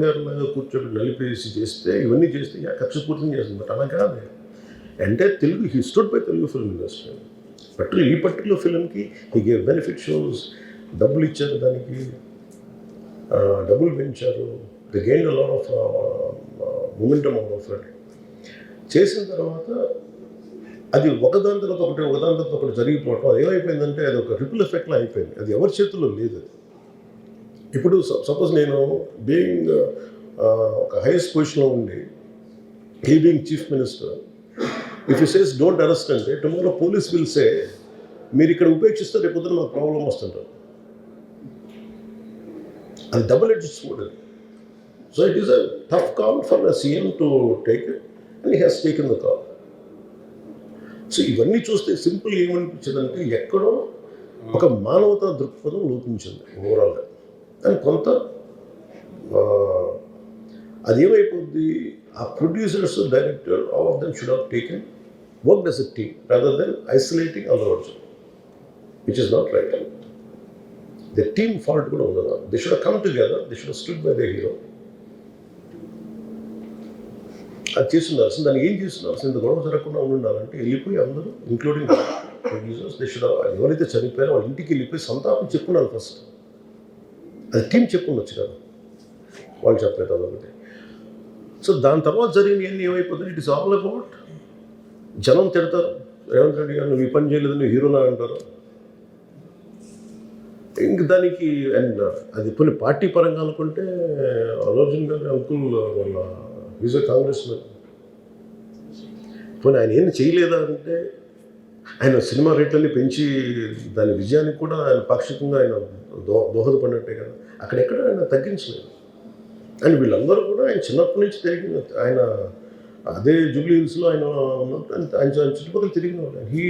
జగన్ గారి మీద కూర్చోబెట్టి నలిపేసి చేస్తే ఇవన్నీ చేస్తే ఖర్చు పూర్తిని చేస్తుంది బట్ అలా కాదు. అంటే Telugu he by Telugu film industry particular ఈ పర్టికులర్ ఫిల్మ్కి హీ గేవ్ బెనిఫిట్ షోస్ డబ్బులు ఇచ్చారు దానికి. డబ్బులు పెంచారు. The gain lot of momentum of చేసిన తర్వాత అది ఒకదాని తర్వాత ఒకటి ఒకదాని తర్వాత ఒకటి జరిగిపోవటం. ఏమైపోయిందంటే అది ఒక రిపుల్ ఎఫెక్ట్లో అయిపోయింది. అది ఎవరి చేతుల్లో లేదు అది. ఇప్పుడు సపోజ్ నేను బీయింగ్ uh, ఒక హైయెస్ట్ పొజిషన్లో ఉండి he being chief minister if you says don't arrest అంటే టుమారో పోలీస్ విల్ సే మీరు ఇక్కడ ఉపేక్షిస్తే రేపొద్దున మాకు ప్రాబ్లం వస్తుంటారు. అది డబుల్ ఎడ్జ్ కూడా అది. So it is a tough call for the CM to take it and he has taken the call so ఇవన్నీ చూస్తే సింపుల్ ఏమనిపించిందంటే ఎక్కడో ఒక మానవతా దృక్పథం లోపించింది ఓవరాల్గా కానీ కొంత అదేమైపోద్ది? అది ఏమైపోద్ది ఆ producers director all of them should have taken work does a team rather than isolating other which is not right the team fault కూడా ఉండదు. They should come together they should stood by the hero అది చేస్తున్నారు. దాన్ని ఏం చేస్తున్నారు? అసలు ఇంత గొడవ జరగకుండా ఉండాలంటే వెళ్ళిపోయి అందరూ ఇంక్లూడింగ్ ప్రొడ్యూసర్స్ దే షుడ్ ఎవరైతే చనిపోయారో వాళ్ళ ఇంటికి వెళ్ళిపోయి సంతాపం చెప్పుకున్నారు ఫస్ట్ అది టీం చెప్పుకోవచ్చు కదా. వాళ్ళు చెప్పలేదు అదొకటి. సో దాని తర్వాత జరిగినవన్నీ ఏమైపోతుంది ఇట్ ఇస్ ఆల్ అబౌట్ జనం తిడతారు. రేవంత్ రెడ్డి గారు నువ్వు ఈ పని చేయలేదు నువ్వు హీరోనా అంటారు. ఇంక దానికి అండ్ అది కొన్ని పార్టీ పరంగా అనుకుంటే అల్లు అర్జున్ గారి అంకుల్ వాళ్ళ ఈజ్ కాంగ్రెస్ పోనీ ఆయన ఏం చేయలేదా అంటే ఆయన సినిమా రేట్లన్నీ పెంచి దాని విజయానికి కూడా ఆయన పాక్షికంగా ఆయన దో దోహదపడినట్టే కదా. అక్కడెక్కడ ఆయన తగ్గించలేదు. అండ్ వీళ్ళందరూ కూడా ఆయన చిన్నప్పటి నుంచి తిరిగిన ఆయన అదే జూబ్లీ హిల్స్లో ఆయన ఉన్నప్పుడు ఆయన ఆయన చుట్టుపక్కల తిరిగిన వాళ్ళు హీ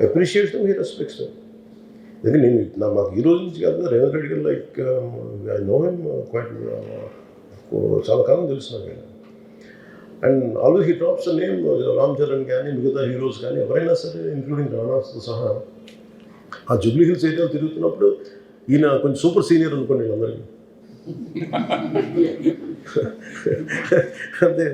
అప్రిషియేట్స్ హీ రెస్పెక్ట్స్ ఎందుకంటే నేను నా మాకు ఈ రోజు నుంచి కాదు Revanth Reddy garu like I know him quite చాలా కాలం తెలుసు నాకు ఆయన. And always he drops name Ram Charan కానీ మిగతా హీరోస్ కానీ ఎవరైనా సరే ఇంక్లూడింగ్ రాణాస్తో సహా. ఆ జూబ్లీ హిల్స్ ఏరియాలో తిరుగుతున్నప్పుడు ఈయన కొంచెం సూపర్ సీనియర్ అనుకోండి వీళ్ళందరికీ అంతే